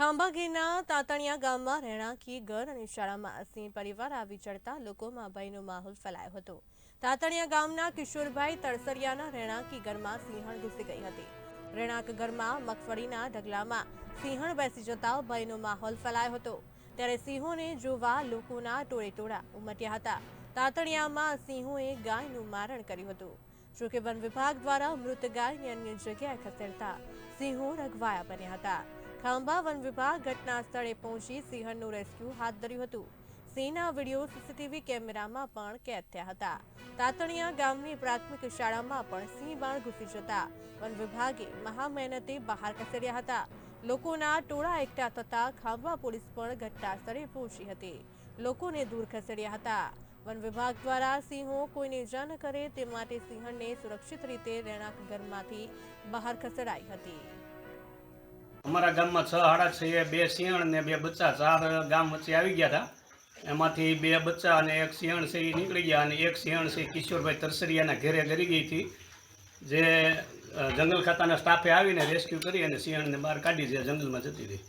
ખાંભા ગીરના તાતણિયા ગામમાં રહેણાંકી ઘર અને શાળામાં સિંહ પરિવાર આવી ચડતા લોકોમાં ભયનો માહોલ ફેલાયો હતો. તાતણિયા ગામના કિશોરભાઈ તળસરિયાના રહેણાંકી ઘરમાં સિંહણ ઘૂસી ગઈ હતી. રહેણાંક ઘરમાં મગફળીના ઢગલામાં સિંહણ બેસી જતા ભયનો માહોલ ફેલાયો હતો. ત્યારે સિંહોને જોવા લોકોના ટોળે ટોળા ઉમટ્યા હતા. તાતણિયામાં સિંહોએ ગાયનું મારણ કર્યું હતું. જોકે વન વિભાગ દ્વારા મૃત ગાયને અન્ય જગ્યાએ ખસેડતા સિંહો રઘવાયા બન્યા હતા. ખાંભા વન વિભાગ ઘટના સ્થળે પહોંચી સિંહણનું રેસ્ક્યુ હાથ ધર્યું હતું. સિંહના વીડિયો સીસીટીવી કેમેરામાં પણ કેદ થયા હતા. તાતણિયા ગામની પ્રાથમિક શાળામાં પણ સિંહ બાણ ઘૂસી જતા. વન વિભાગે મહા મહેનતે બહાર ખસેડ્યા હતા. લોકોના ટોળા એકઠા થતા ખાંભા પોલીસ પણ ઘટના સ્થળે પહોંચી હતી. લોકોને દૂર ખસેડ્યા હતા. વન વિભાગ દ્વારા સિંહો કોઈને ઇજા કરે તે માટે સિંહણને સુરક્ષિત રીતે રહેણાંક ઘરમાંથી બહાર ખસેડાઈ હતી. અમારા ગામમાં છ હાડા છે, બે સિંહણ ને બે બચ્ચા. ચાર ગામ વચ્ચે આવી ગયા હતા. એમાંથી બે બચ્ચા અને એક સિંહણ છે એ નીકળી ગયા અને એક સિંહણ છે, કિશોરભાઈ તરસરિયાના ઘેરે ગરી ગઈ હતી. જે જંગલ ખાતાના સ્ટાફે આવીને રેસ્ક્યુ કરી અને સિંહણને બહાર કાઢી જે જંગલમાં જતી રહી.